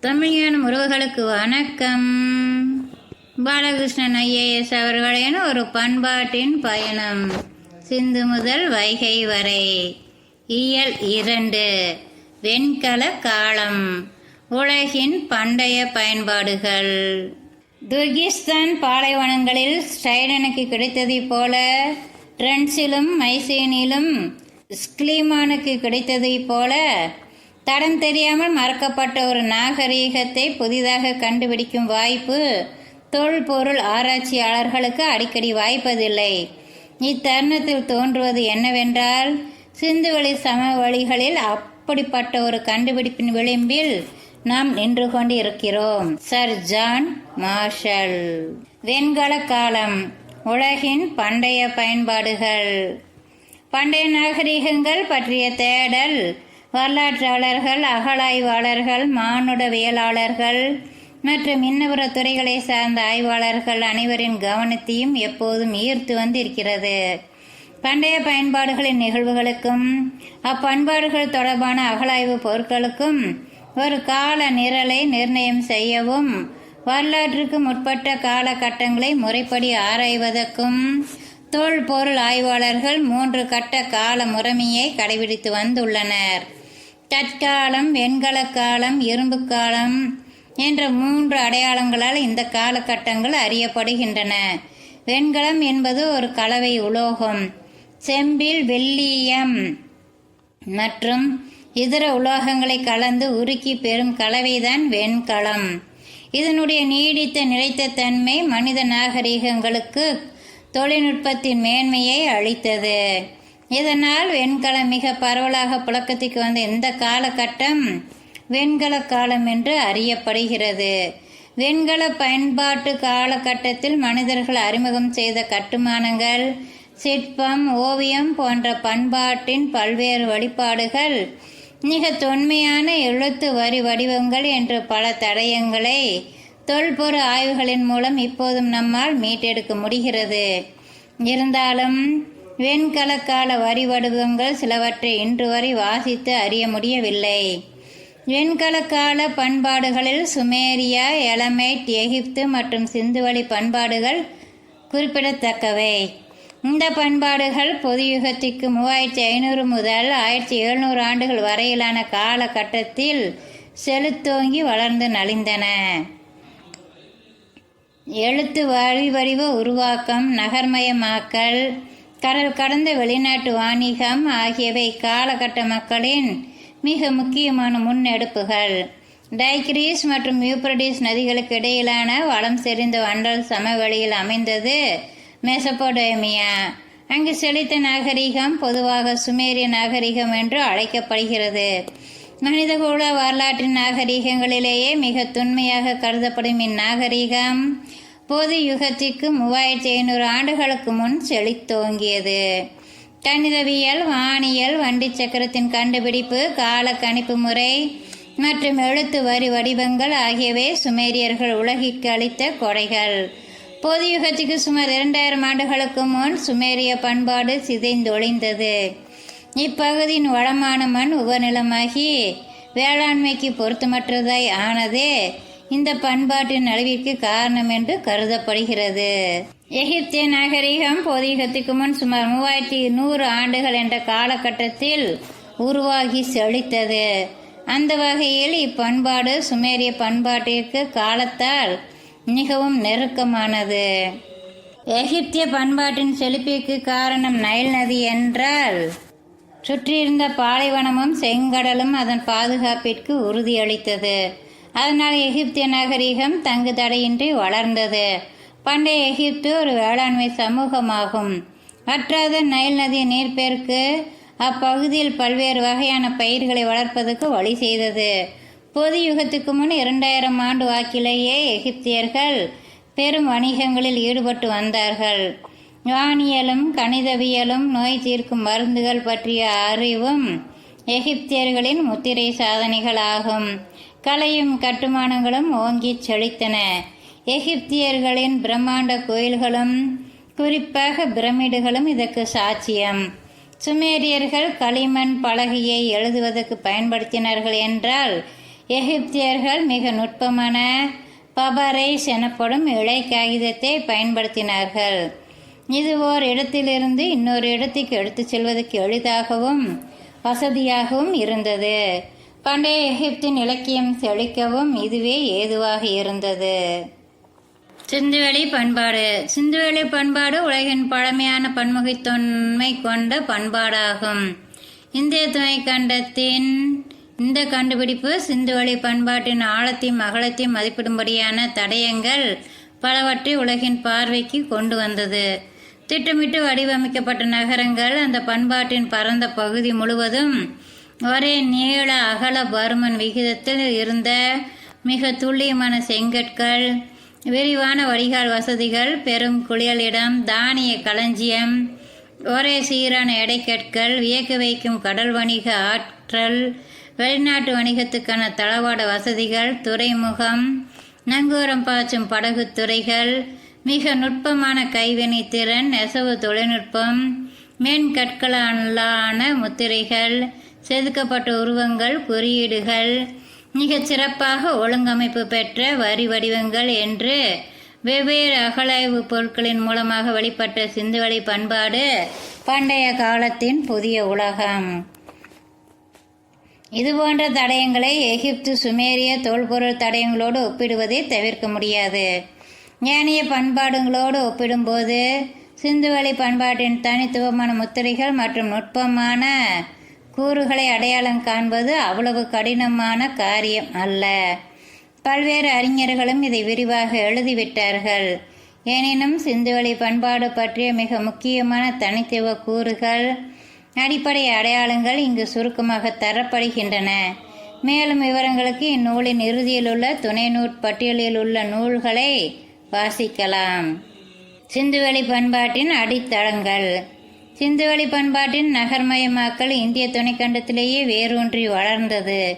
தமிழ் உறவுகளுக்கு வணக்கம். பாலகிருஷ்ணன் ஐஏஎஸ் அவர்களின் ஒரு பண்பாட்டின் பயணம் சிந்து முதல் வைகை வரை. இயல் இரண்டு. வெண்கல காலம். உலகின் பண்டைய பயன்பாடுகள். துர்கிஸ்தான் பாலைவனங்களில் ஸ்டைடனுக்கு கிடைத்ததைப் போல ட்ரென்ஸிலும் மைசேனிலும் ஸ்க்லீமானுக்கு கிடைத்ததைப் போல தடம் தெரியாமல் மறக்கப்பட்ட ஒரு நாகரீகத்தை புதிதாக கண்டுபிடிக்கும் வாய்ப்பு தொல்பொருள் ஆராய்ச்சியாளர்களுக்கு அடிக்கடி வாய்ப்பதில்லை. இத்தருணத்தில் தோன்றுவது என்னவென்றால் சிந்துவெளி சமவெளிகளில் அப்படிப்பட்ட ஒரு கண்டுபிடிப்பின் விளிம்பில் நாம் நின்று கொண்டு இருக்கிறோம் சர் ஜான் மார்ஷல். வெண்கல காலம். உலகின் பண்டைய பயன்பாடுகள். பண்டைய நாகரிகங்கள் பற்றிய தேடல் வரலாற்றாளர்கள் அகழாய்வாளர்கள் மானுடவியலாளர்கள் மற்றும் இன்னபுற துறைகளை சார்ந்த ஆய்வாளர்கள் அனைவரின் கவனத்தையும் எப்போதும் ஈர்த்து வந்திருக்கிறது. பண்டைய பயன்பாடுகளின் நிகழ்வுகளுக்கும் அப்பண்பாடுகள் தொடர்பான அகழாய்வு பொருட்களுக்கும் ஒரு கால நிரலை நிர்ணயம் செய்யவும் வரலாற்றுக்கு முற்பட்ட காலகட்டங்களை முறைப்படி ஆராய்வதற்கும் தொல்பொருள் ஆய்வாளர்கள் மூன்று கட்ட கால முறைமையை கடைபிடித்து வந்துள்ளனர். தற்காலம் வெண்கல காலம் இரும்பு காலம் என்ற மூன்று அடையாளங்களால் இந்த காலகட்டங்கள் அறியப்படுகின்றன. வெண்கலம் என்பது ஒரு கலவை உலோகம். செம்பில் வெள்ளீயம் மற்றும் இதர உலோகங்களை கலந்து உருக்கி பெறும் கலவைதான் வெண்கலம். இதனுடைய நீடித்த நிலைத்த தன்மை மனித நாகரிகங்களுக்கு தொழில்நுட்பத்தின் மேன்மையை அளித்தது. இதனால் வெண்கலம் மிக பரவலாக புழக்கத்திற்கு வந்த இந்த காலகட்டம் வெண்கல காலம் என்று அறியப்படுகிறது. வெண்கல பயன்பாட்டு காலகட்டத்தில் மனிதர்கள் அறிமுகம் செய்த கட்டுமானங்கள் சிற்பம் ஓவியம் போன்ற பண்பாட்டின் பல்வேறு வழிபாடுகள் மிக தொன்மையான எழுத்து வரி வடிவங்கள் என்று பல தடயங்களை தொல்பொரு ஆய்வுகளின் மூலம் இப்போதும் நம்மால் மீட்டெடுக்க முடிகிறது. இருந்தாலும் வெண்கலக்கால வரி வடிவங்கள் சிலவற்றை இன்று வரை வாசித்து அறிய முடியவில்லை. வெண்கலக்கால பண்பாடுகளில் சுமேரியா எலமைட் எகிப்து மற்றும் சிந்துவழி பண்பாடுகள் குறிப்பிடத்தக்கவை. இந்த பண்பாடுகள் பொது யுகத்திற்கு மூவாயிரத்தி ஐநூறு முதல் ஆயிரத்தி எழுநூறு ஆண்டுகள் வரையிலான காலகட்டத்தில் செலுத்தோங்கி வளர்ந்து நலிந்தன. எழுத்து வழிவடிவ உருவாக்கம் நகர்மயமாக்கல் கடல் கடந்த வெளிநாட்டு வாணிகம் ஆகியவை காலகட்ட மக்களின் மிக முக்கியமான முன்னெடுப்புகள். டைக்ரீஸ் மற்றும் யூப்ரடிஸ் நதிகளுக்கு இடையிலான வளம் செறிந்த வண்டல் சமவெளியில் அமைந்தது மெசபோடேமியா அங்கு செழித்த நாகரிகம் பொதுவாக சுமேரிய நாகரிகம் என்று அழைக்கப்படுகிறது. மனிதகுல வரலாற்றின் நாகரிகங்களிலேயே மிக துண்மையாக கருதப்படும் இந்நாகரிகம் பொது யுகத்திற்கு மூவாயிரத்தி ஐநூறு ஆண்டுகளுக்கு முன் செழித்தோங்கியது கணிதவியல் வானியல் வண்டி சக்கரத்தின் கண்டுபிடிப்பு கால கணிப்பு முறை மற்றும் எழுத்து வரி வடிவங்கள் ஆகியவை சுமேரியர்கள் உலகிற்கு அளித்த கொடைகள். பொது யுகத்துக்கு சுமார் இரண்டாயிரம் ஆண்டுகளுக்கு முன் சுமேரிய பண்பாடு சிதைந்தொழிந்தது. இப்பகுதியின் வளமான மண் உபநிலமாகி வேளாண்மைக்கு பொருத்தமற்றதாய் ஆனதே இந்த பண்பாட்டின் அழிவிற்கு காரணம் என்று கருதப்படுகிறது. எகிப்திய நாகரிகம் பொதிகத்துக்கு முன் சுமார் மூவாயிரத்தி நூறு ஆண்டுகள் என்ற காலகட்டத்தில் உருவாகி செழித்தது. அந்த வகையில் இப்பண்பாடு சுமேரிய பண்பாட்டிற்கு காலத்தால் மிகவும் நெருக்கமானது. எகிப்திய பண்பாட்டின் செழிப்பிற்கு காரணம் நைல் நதி என்றால் சுற்றியிருந்த பாலைவனமும் செங்கடலும் அதன் பாதுகாப்பிற்கு உறுதியளித்தது. அதனால் எகிப்திய நாகரிகம் தங்கு தடையின்றி வளர்ந்தது. பண்டைய எகிப்து ஒரு வேளாண்மை சமூகமாகும். வற்றாத நைல் நதி நீர்ப்பெருக்கு அப்பகுதியில் பல்வேறு வகையான பயிர்களை வளர்ப்பதற்கு வழி செய்தது. பொது யுகத்துக்கு முன் இரண்டாயிரம் ஆண்டு வாக்கிலேயே எகிப்தியர்கள் பெரும் வணிகங்களில் ஈடுபட்டு வந்தார்கள். வானியலும் கணிதவியலும் நோய் தீர்க்கும் மருந்துகள் பற்றிய அறிவும் எகிப்தியர்களின் முத்திரை சாதனைகள் ஆகும் கலையும் கட்டுமானங்களும் ஓங்கிச் செழித்தன. எகிப்தியர்களின் பிரம்மாண்ட கோயில்களும் குறிப்பாக பிரமிடுகளும் இதற்கு சாட்சியம். சுமேரியர்கள் களிமண் பலகையை எழுதுவதற்கு பயன்படுத்தினார்கள் என்றால் எகிப்தியர்கள் மிக நுட்பமான பபரைஸ் எனப்படும் இழை காகிதத்தை பயன்படுத்தினார்கள். இது ஓர் இடத்திலிருந்து இன்னொரு இடத்துக்கு எடுத்துச் செல்வதற்கு எளிதாகவும் வசதியாகவும் இருந்தது. பண்டைய எகிப்தின் இலக்கியம் செழிக்கவும் இதுவே ஏதுவாக இருந்தது. சிந்துவெளி பண்பாடு. சிந்துவெளி பண்பாடு உலகின் பழமையான பன்முகத்தன்மை கொண்ட பண்பாடாகும். இந்திய துணைக்கண்டத்தின் இந்த கண்டுபிடிப்பு சிந்துவெளி பண்பாட்டின் ஆழத்தையும் அகலத்தையும் மதிப்பிடும்படியான தடயங்கள் பலவற்றை உலகின் பார்வைக்கு கொண்டு வந்தது. திட்டமிட்டு வடிவமைக்கப்பட்ட நகரங்கள் அந்த பண்பாட்டின் பரந்த பகுதி முழுவதும் ஒரே நீள அகல பருமன் விகிதத்தில் இருந்த மிக துல்லியமான செங்கற்கள் விரிவான வடிகால் வசதிகள் பெரும் குளியலிடம் தானிய களஞ்சியம் ஒரே சீரான எடைக்கற்கள் வியக்க வைக்கும் கடல் வணிக ஆற்றல் வெளிநாட்டு வணிகத்துக்கான தளவாட வசதிகள் துறைமுகம் நங்கூரம் பாய்ச்சும் படகு துறைகள் மிக நுட்பமான கைவினை திறன் நெசவு தொழில்நுட்பம் மென்கற்களாலான முத்திரைகள் செதுக்கப்பட்ட உருவங்கள் குறியீடுகள் மிகச் சிறப்பாக ஒழுங்கமைப்பு பெற்ற வரி வடிவங்கள் என்று வெவ்வேறு அகழாய்வு பொருட்களின் மூலமாக வெளிப்பட்ட சிந்துவெளி பண்பாடு பண்டைய காலத்தின் புதிய உலகம். இதுபோன்ற தடயங்களை எகிப்து சுமேரிய தொல்பொருள் தடயங்களோடு ஒப்பிடுவதை தவிர்க்க முடியாது. ஏனைய பண்பாடுகளோடு ஒப்பிடும்போது சிந்துவெளி பண்பாட்டின் தனித்துவமான முத்திரைகள் மற்றும் நுட்பமான கூறுகளை அடையாளம் காண்பது அவ்வளவு கடினமான காரியம் அல்ல. பல்வேறு அறிஞர்களும் இதை விரிவாக எழுதிவிட்டார்கள். எனினும் சிந்துவெளி பண்பாடு பற்றிய மிக முக்கியமான தனித்துவ கூறுகள் அடிப்படை அடையாளங்கள் இங்கு சுருக்கமாக தரப்படுகின்றன. மேலும் விவரங்களுக்கு இந்நூலின் இறுதியில் உள்ள துணை நூற்பட்டியலில் உள்ள நூல்களை வாசிக்கலாம். சிந்துவெளி பண்பாட்டின் அடித்தளங்கள். சிந்துவெளி பண்பாட்டின் நகர்மயமாக்கல் இந்திய துணைக்கண்டத்திலேயே வேரூன்றி வளர்ந்தது.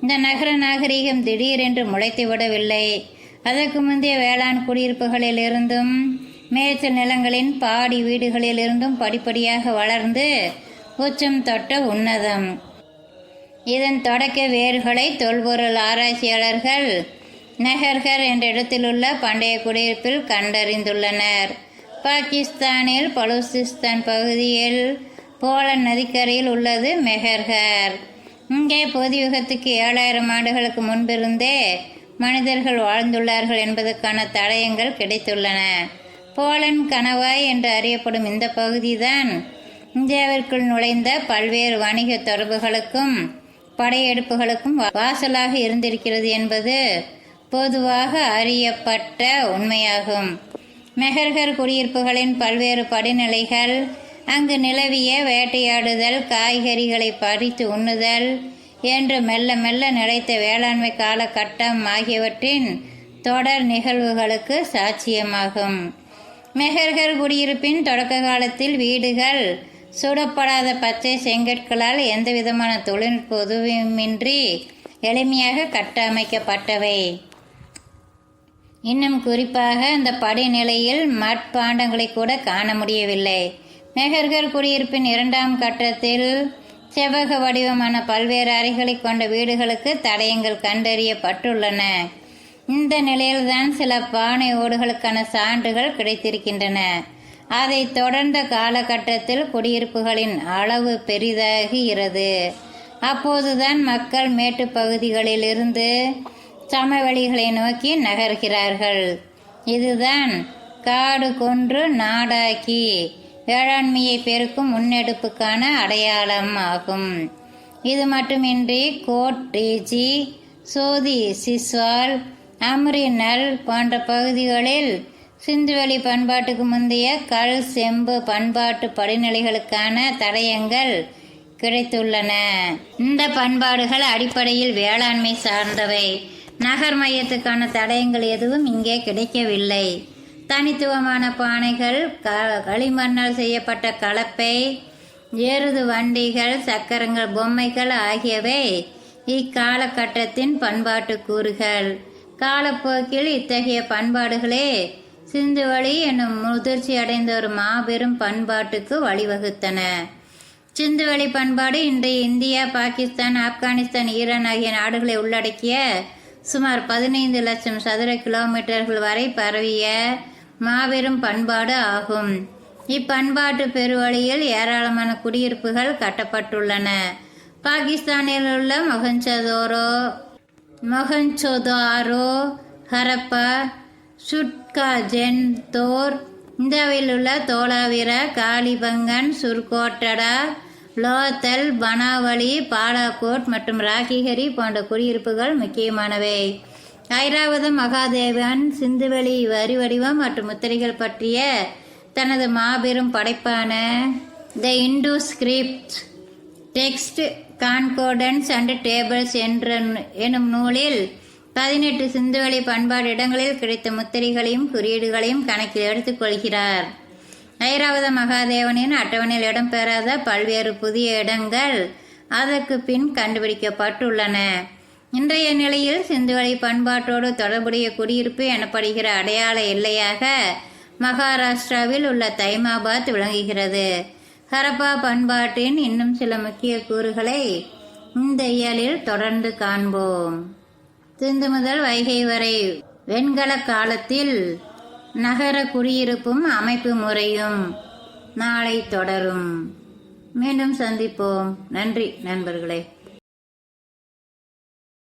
இந்த நகர நாகரிகம் திடீரென்று முளைத்து விடவில்லை. அதற்கு முந்தைய வேளாண் குடியிருப்புகளிலிருந்தும் மேய்ச்சல் நிலங்களின் பாடி வீடுகளிலிருந்தும் படிப்படியாக வளர்ந்து உச்சம் தொட்ட உன்னதம். இதன் தொடக்க வேர்களை தொல்பொருள் ஆராய்ச்சியாளர்கள் நகர்கர் என்ற இடத்திலுள்ள பண்டைய குடியிருப்பில் கண்டறிந்துள்ளனர். பாகிஸ்தானில் பலூசிஸ்தான் பகுதியில் போலன் நதிக்கரையில் உள்ளது மெஹர்கர் இங்கே பொதுயுகத்துக்கு ஏழாயிரம் ஆண்டுகளுக்கு முன்பிருந்தே மனிதர்கள் வாழ்ந்துள்ளார்கள் என்பதற்கான தடயங்கள் கிடைத்துள்ளன. போலன் கணவாய் என்று அறியப்படும் இந்த பகுதிதான் இந்தியாவிற்குள் நுழைந்த பல்வேறு வணிக தொடர்புகளுக்கும் படையெடுப்புகளுக்கும் வாசலாக இருந்திருக்கிறது என்பது பொதுவாக அறியப்பட்ட உண்மையாகும். மெஹர்கர் குடியிருப்புகளின் பல்வேறு படிநிலைகள் அங்கு நிலவிய வேட்டையாடுதல் காய்கறிகளை பறித்து உண்ணுதல் என்று மெல்ல மெல்ல நிலைத்த வேளாண்மை காலகட்டம் ஆகியவற்றின் தொடர் நிகழ்வுகளுக்கு சாட்சியமாகும். மெஹர்கர் குடியிருப்பின் தொடக்க காலத்தில் வீடுகள் சுடப்படாத பச்சை செங்கற்களால் எந்தவிதமான தொழில்நுட்ப உதவியுமின்றி எளிமையாக கட்டமைக்கப்பட்டவை. இன்னும் குறிப்பாக இந்த படிநிலையில் மட்பாண்டங்களை கூட காண முடியவில்லை. மெஹர்கர் குடியிருப்பின் இரண்டாம் கட்டத்தில் செவ்வக வடிவமான பல்வேறு அறைகளை கொண்ட வீடுகளுக்கு தடயங்கள் கண்டறியப்பட்டுள்ளன. இந்த நிலையில்தான் சில பானை ஓடுகளுக்கான சான்றுகள் கிடைத்திருக்கின்றன. அதை தொடர்ந்த காலகட்டத்தில் குடியிருப்புகளின் அளவு பெரிதாகிறது அப்போதுதான் மக்கள் மேட்டுப் பகுதிகளிலிருந்து சமவெளிகளை நோக்கி நகர்கிறார்கள். இதுதான் காடு கொன்று நாடாக்கி வேளாண்மையை பெருக்கும் முன்னெடுப்புக்கான அடையாளம் ஆகும். இது மட்டுமின்றி கோட் ரேஜி சோதி சிஸ்வால் அம்ரினல் போன்ற பகுதிகளில் சிந்துவெளி பண்பாட்டுக்கு முந்தைய கல் செம்பு பண்பாட்டு படிநிலைகளுக்கான தடயங்கள் கிடைத்துள்ளன. இந்த பண்பாடுகள் அடிப்படையில் வேளாண்மை சார்ந்தவை. நகர் மையத்துக்கான தடயங்கள் எதுவும் இங்கே கிடைக்கவில்லை. தனித்துவமான பானைகள் க களிமண்ணால் செய்யப்பட்ட கலப்பை ஏறுது வண்டிகள் சக்கரங்கள் பொம்மைகள் ஆகியவை இக்காலகட்டத்தின் பண்பாட்டு கூறுகள். காலப்போக்கில் இத்தகைய பண்பாடுகளே சிந்துவழி என்னும் முதிர்ச்சி அடைந்த ஒரு மாபெரும் பண்பாட்டுக்கு வழிவகுத்தன. சிந்துவெளி பண்பாடு இன்றைய இந்தியா பாகிஸ்தான் ஆப்கானிஸ்தான் ஈரான் ஆகிய நாடுகளை உள்ளடக்கிய சுமார் பதினைந்து லட்சம் சதுர கிலோமீட்டர்கள் வரை பரவிய மாபெரும் பண்பாடு ஆகும். இப்பண்பாட்டு பெருவழியில் ஏராளமான குடியிருப்புகள் கட்டப்பட்டுள்ளன. பாகிஸ்தானில் உள்ள மொஹஞ்சதோரோ மொஹஞ்சோதாரோ ஹரப்பா சுட்கா ஜென்தோர் இந்தியாவில் உள்ள தோலாவிரா காளிபங்கன் சுர்கோட்டடா லோத்தல் பனாவளி பாலாகோட் மற்றும் ராகிஹரி போன்ற குடியிருப்புகள் முக்கியமானவை. ஐராவத மகாதேவன் சிந்துவெளி வரி வடிவம் மற்றும் முத்திரைகள் பற்றிய தனது மாபெரும் படைப்பான the Indus script text concordance and tables என்ற எனும் நூலில் பதினெட்டு சிந்துவெளி பண்பாடு இடங்களில் கிடைத்த முத்திரைகளையும் குறியீடுகளையும் கணக்கில் எடுத்துக்கொள்கிறார் ஐராவத மகாதேவனின் அட்டவணையில் இடம்பெறாத பல்வேறு புதிய இடங்கள் அதற்கு பின் கண்டுபிடிக்கப்பட்டுள்ளன. இன்றைய நிலையில் சிந்துவெளி பண்பாட்டோடு தொடர்புடைய குடியிருப்பு எனப்படுகிற அடையாள எல்லையாக மகாராஷ்டிராவில் உள்ள தைமாபாத் விளங்குகிறது. ஹரப்பா பண்பாட்டின் இன்னும் சில முக்கிய கூறுகளை இந்த இயலில் தொடர்ந்து காண்போம். சிந்து முதல் வைகை வரை வெண்கல காலத்தில் நகர குடியிருப்பும் அமைப்பு முறையும் நாளை தொடரும். மீண்டும் சந்திப்போம். நன்றி நண்பர்களே.